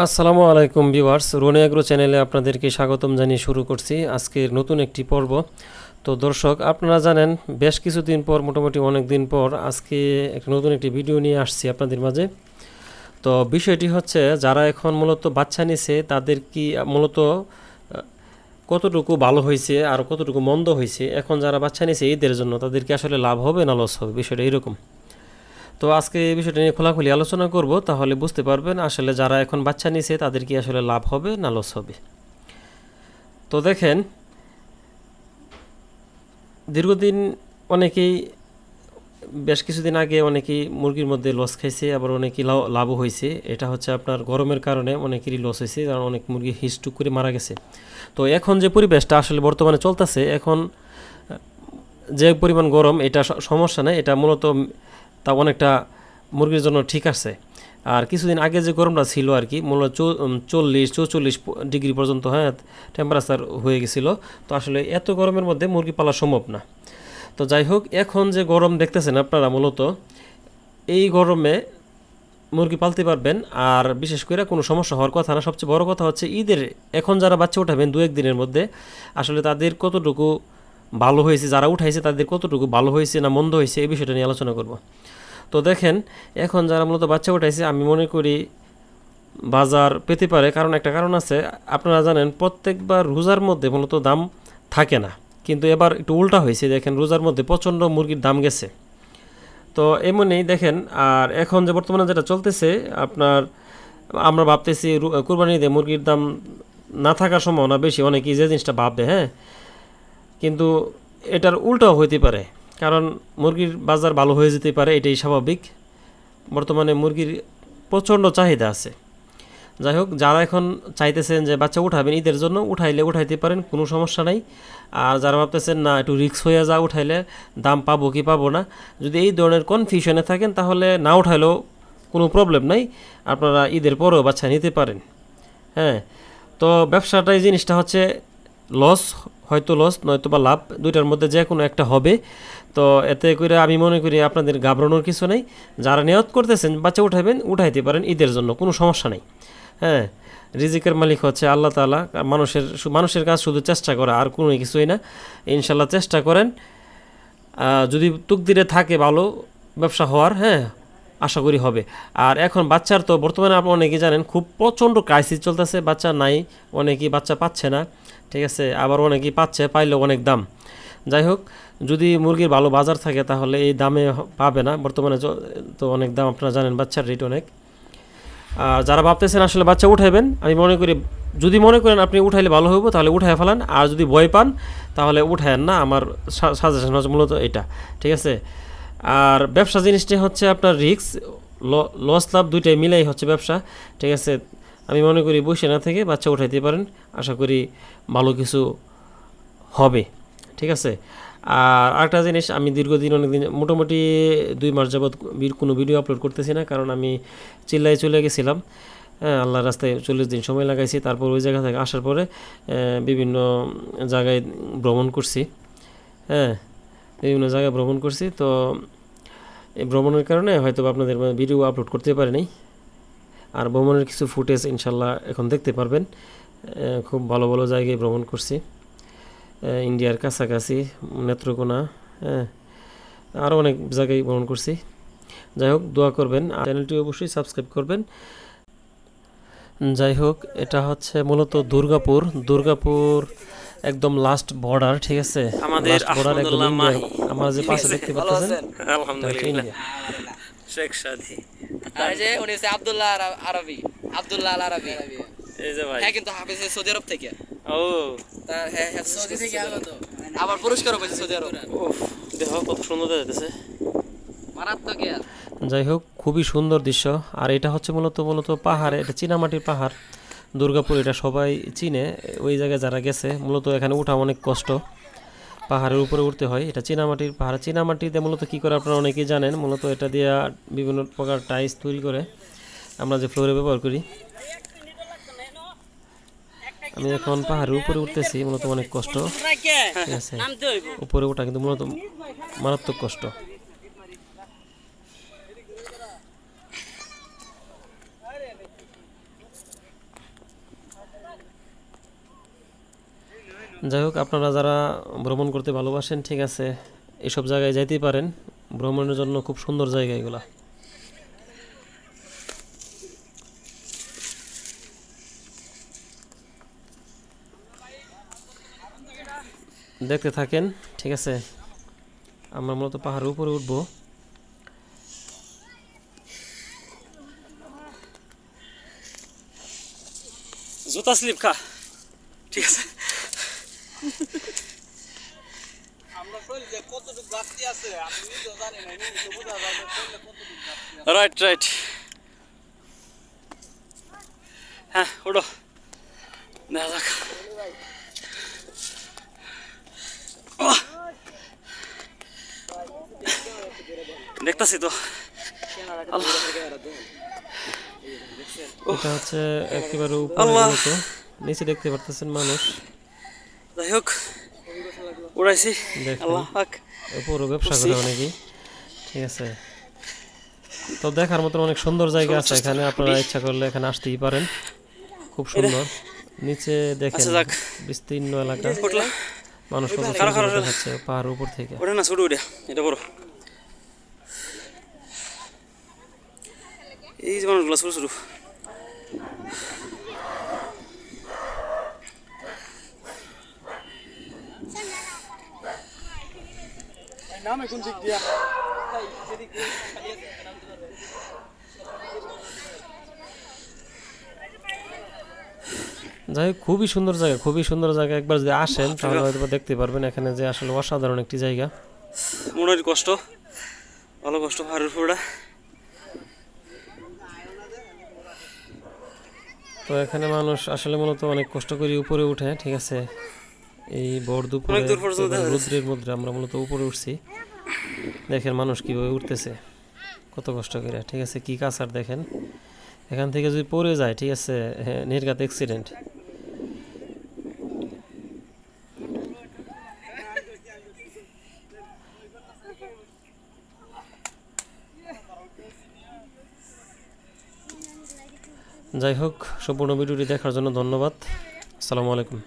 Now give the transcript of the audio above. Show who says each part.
Speaker 1: আসসালামু আলাইকুম viewers, রোনে agro চ্যানেলে আপনাদেরকে স্বাগতম জানিয়ে শুরু করছি আজকের নতুন একটি পর্ব। তো দর্শক, আপনারা জানেন, বেশ কিছুদিন পর, মোটামুটি অনেক দিন পর আজকে একটা নতুন একটি ভিডিও নিয়ে আসছি আপনাদের মাঝে। তো বিষয়টি হচ্ছে, যারা এখন মূলত বাচ্চা নিছে, তাদের কি মূলত কতটুকু ভালো হয়েছে আর কতটুকু মন্দ হয়েছে? এখন যারা বাচ্চা নিছে ঈদের জন্য তাদের কি আসলে লাভ হবে না লস হবে? বিষয়টা এরকম। তো আজকে এই বিষয়টা নিয়ে খোলাখুলি আলোচনা করব, তাহলে বুঝতে পারবেন আসলে যারা এখন বাচ্চা নিছে তাদের কি আসলে লাভ হবে না লস হবে। তো দেখেন, দীর্ঘদিন অনেকেই, বেশ কিছুদিন আগে অনেকেই মুরগির মধ্যে লস খাইছে, আবার অনেকেই লাভ- লাভও হয়েছে এটা হচ্ছে আপনার গরমের কারণে অনেকেরই লস হয়েছে কারণ অনেক মুরগি হিস্টুক করে মারা গেছে। তো এখন যে পরিবেশটা আসলে বর্তমানে চলতেছে, এখন যে পরিমাণ গরম, এটা সমস্যা নেই, এটা মূলত তা অনেকটা মুরগির জন্য ঠিক আছে। আর কিছুদিন আগে যে গরমটা ছিল আর কি মূলত চল্লিশ, চৌচল্লিশ ডিগ্রি পর্যন্ত হ্যাঁ টেম্পারেচার হয়ে গেছিল। তো আসলে এত গরমের মধ্যে মুরগি পালা সম্ভব না। তো যাই হোক, এখন যে গরম দেখতেছেন আপনারা মূলত, এই গরমে মুরগি পালতে পারবেন। আর বিশেষ করে কোনো সমস্যা হওয়ার কথা না, সবচেয়ে বড় কথা হচ্ছে ঈদের, এখন যারা বাচ্চা উঠাবেন দু একদিনের মধ্যে, আসলে তাদের কতটুকু ভালো হয়েছে, যারা উঠাইছে তাদের কতটুকু ভালো হয়েছে না মন্দ হয়েছে, এই বিষয়টা নিয়ে আলোচনা করব। তো দেখেন, এখন যারা মূলত বাচ্চা উঠাইছে, আমি মনে করি বাজার পেতে পারে। কারণ একটা কারণ আছে, আপনারা জানেন, প্রত্যেকবার রোজার মধ্যে মূলত দাম থাকে না। কিন্তু এবার একটু উল্টা হয়েছে। দেখেন, রোজার মধ্যে প্রচণ্ড মুরগির দাম গেছে। তো এমনই দেখেন, আর এখন যে বর্তমানে যেটা চলতেছে, আপনার আমরা ভাবতেছি কুরবানি ঈদে মুরগির দাম না থাকার সম্ভাবনা বেশি। অনেকেই যে জিনিসটা ভাববে হ্যাঁ কিন্তু এটার উল্টাও হইতে পারে। কারণ মুরগির বাজার ভালো হয়ে যেতে পারে, এটাই স্বাভাবিক। বর্তমানে মুরগির প্রচণ্ড চাহিদা আছে। যাই হোক, যারা এখন চাইতেছেন যে বাচ্চা উঠাবেন ঈদের জন্য, উঠাইলে উঠাইতে পারেন, কোনো সমস্যা নাই। আর যারা ভাবতেছেন, না, একটু রিক্স হয়ে যা উঠাইলে দাম পাবো কি পাবো না? যদি এই ধরনের কনফিউশনে থাকেন, তাহলে না উঠাইলেও কোনো প্রবলেম নাই। আপনারা ঈদের পরেও বাচ্চা নিতে পারেন। হ্যাঁ তো ব্যবসাটা এই জিনিসটা হচ্ছে লস হয়তো লস নয়তো বা লাভ, দুইটার মধ্যে যে কোনো একটা হবে। তো এতে করে আমি মনে করি আপনাদের ঘাবড়ানোর কিছু নেই। যারা নিয়ত করতেছেন বাচ্চা উঠাবেন, উঠাইতে পারেন ঈদের জন্য, কোনো সমস্যা নেই। হ্যাঁ রিজিকের মালিক হচ্ছে আল্লাহ তালা মানুষের মানুষের কাজ শুধু চেষ্টা করা, আর কোনো কিছুই না। ইনশাল্লাহ চেষ্টা করেন। যদি তুকদিরে থাকে ভালো ব্যবসা হওয়ার হ্যাঁ আশা করি হবে। আর এখন বাচ্চার তো বর্তমানে আপনি অনেকেই জানেন, খুব প্রচণ্ড ক্রাইসিস চলতেছে, বাচ্চা নাই, অনেকেই বাচ্চা পাচ্ছে না, ঠিক আছে? আবার অনেকেই পাচ্ছে, পাইলেও অনেক দাম। যাই হোক, যদি মুরগির ভালো বাজার থাকে তাহলে এই দামে পাবে না, বর্তমানে তো অনেক দাম আপনারা জানেন বাচ্চার রেট অনেক। আর যারা ভাবতেছেন আসলে বাচ্চা উঠাইবেন, আমি মনে করি, যদি মনে করেন আপনি উঠাইলে ভালো হইব, তাহলে উঠায় ফেলান। আর যদি ভয় পান, তাহলে উঠায়েন না, আমার সাজেশন হচ্ছে মূলত এটা, ঠিক আছে? আর ব্যবসা জিনিসটি হচ্ছে আপনার রিক্স লস লাভ দুইটাই মিলাই হচ্ছে ব্যবসা, ঠিক আছে? আমি মনে করি বসে না থেকে বাচ্চা উঠাইতে পারেন, আশা করি ভালো কিছু হবে, ঠিক আছে? আর আরেকটা জিনিস, আমি দীর্ঘদিন অনেকদিন, মোটামুটি দুই মাস যাবৎ কোনো ভিডিও আপলোড করতেছি না, কারণ আমি চিল্লায় চলে গেছিলাম। হ্যাঁ আল্লাহর রাস্তায় চল্লিশ দিন সময় লাগাইছি, তারপর ওই জায়গা থেকে আসার পরে বিভিন্ন জায়গায় ভ্রমণ করছি হ্যাঁ? বিভিন্ন জায়গায় ভ্রমণ করছি, তো এই ভ্রমণের কারণে হয়তো আপনাদের ভিডিও আপলোড করতে পারিনি। আর ভ্রমণের কিছু ফুটেজ ইনশাল্লাহ এখন দেখতে পারবেন। খুব ভালো ভালো জায়গায় ভ্রমণ করছি। ইন্ডিয়ার কাছাকাছি, নেত্রকোনা হ্যাঁ আরও অনেক জায়গায় ভ্রমণ করছি। যাই হোক, দোয়া করবেন। আর চ্যানেলটি অবশ্যই সাবস্ক্রাইব করবেন। যাই হোক, এটা হচ্ছে মূলত দুর্গাপুর। দুর্গাপুর একদম লাস্ট বর্ডার ঠিক আছে?
Speaker 2: আমাদের আহমদুল্লাহ মাহি।
Speaker 1: আমরা যে পাশে দেখতে পাচ্ছেন?
Speaker 2: আলহামদুলিল্লাহ। শেখ সাদি।
Speaker 3: আর যে উনি হচ্ছে আব্দুল্লাহ আরবি। আব্দুল্লাহ আল আরবি।
Speaker 2: এই যে ভাই।
Speaker 3: হ্যাঁ কিন্তু হাফিজ সৌদি আরব থেকে।
Speaker 2: ও।
Speaker 3: তার হ্যাঁ হ্যাঁ সৌদি থেকে আগত আবার পুরস্কারও পেয়েছে সৌদি আরব।
Speaker 2: উফ, দেখো কত সুন্দর যাইতেছে
Speaker 3: মারাত্মক
Speaker 1: যাই হোক খুবই সুন্দর দৃশ্য। আর এটা হচ্ছে মূলত মূলত পাহাড় এটা চীনামাটির পাহাড়। দুর্গাপুর এটা সবাই চিনে, ওই জায়গায় যারা গেছে, মূলত এখানে উঠা অনেক কষ্ট। পাহাড়ের উপরে উঠতে হয়, এটা চীনামাটির পাহাড়। চীনামাটিতে মূলত কী করে আপনারা অনেকেই জানেন, মূলত এটা দিয়ে বিভিন্ন প্রকার টাইলস তৈরি করে আমরা যে ফ্লোরে ব্যবহার করি। আমি এখন পাহাড়ের উপরে উঠতেছি, মূলত অনেক কষ্ট। ঠিক আছে? উপরে ওঠা কিন্তু মূলত মারাত্মক কষ্ট। যাই হোক, আপনারা যারা ভ্রমণ করতে ভালোবাসেন, ঠিক আছে, এসব জায়গায় যাইতেই পারেন। ভ্রমণের জন্য খুব সুন্দর জায়গা এগুলা। দেখতে থাকেন, ঠিক আছে। আমরা মূলত পাহাড়ের উপরে উঠবো।
Speaker 2: জুতা স্লিপ খা। ঠিক আছে। রাইট রাইট হ্যাঁ ওঠো। দেখা যাক! দেখতাছি তো।
Speaker 1: এটা হচ্ছে একেবারে উপরে
Speaker 2: আল্লাহ।
Speaker 1: নিচে দেখতে পারতেছেন মানুষ।
Speaker 2: যাই হোক উড়াইছি। আল্লাহ পাক।
Speaker 1: উপরও ব্যবসা করে অনেকেই। ঠিক আছে। তো দেখার মতো অনেক সুন্দর জায়গা আছে এখানে। আপনারা ইচ্ছা করলে এখানে আসতেই পারেন। খুব সুন্দর। নিচে দেখেন
Speaker 2: আচ্ছা, যাক।
Speaker 1: বিস্তীর্ণ এলাকা। মানুষ কত সুন্দর দেখাচ্ছে পাহাড়ের উপর থেকে।
Speaker 2: ওটা না ছোট ওটা এটা বড়। এই যে মানুষগুলো ছোট ছোট।
Speaker 1: যাই হোক খুবই সুন্দর জায়গা খুবই সুন্দর জায়গা। একবার যদি আসেন তাহলে হয়তো দেখতে পারবেন এখানে যে আসলে অসাধারণ একটি জায়গা।
Speaker 2: মনের কষ্ট ভালো কষ্ট পাহাড়ের উপরটা
Speaker 1: তো এখানে মানুষ আসলে মূলত অনেক কষ্ট করে উপরে উঠে ঠিক আছে? এই ভোর দুপুরে। রৌদ্রের মধ্যে আমরা মূলত উপরে উঠছি। দেখেন মানুষ কীভাবে উঠতেছে। কত কষ্ট করে। ঠিক আছে কি কাছার দেখেন। এখান থেকে যদি পড়ে যায় ঠিক আছে হ্যাঁ, নির্ঘাত অ্যাক্সিডেন্ট যাই হোক সম্পূর্ণ ভিডিওটি দেখার জন্য ধন্যবাদ। আসসালামু আলাইকুম।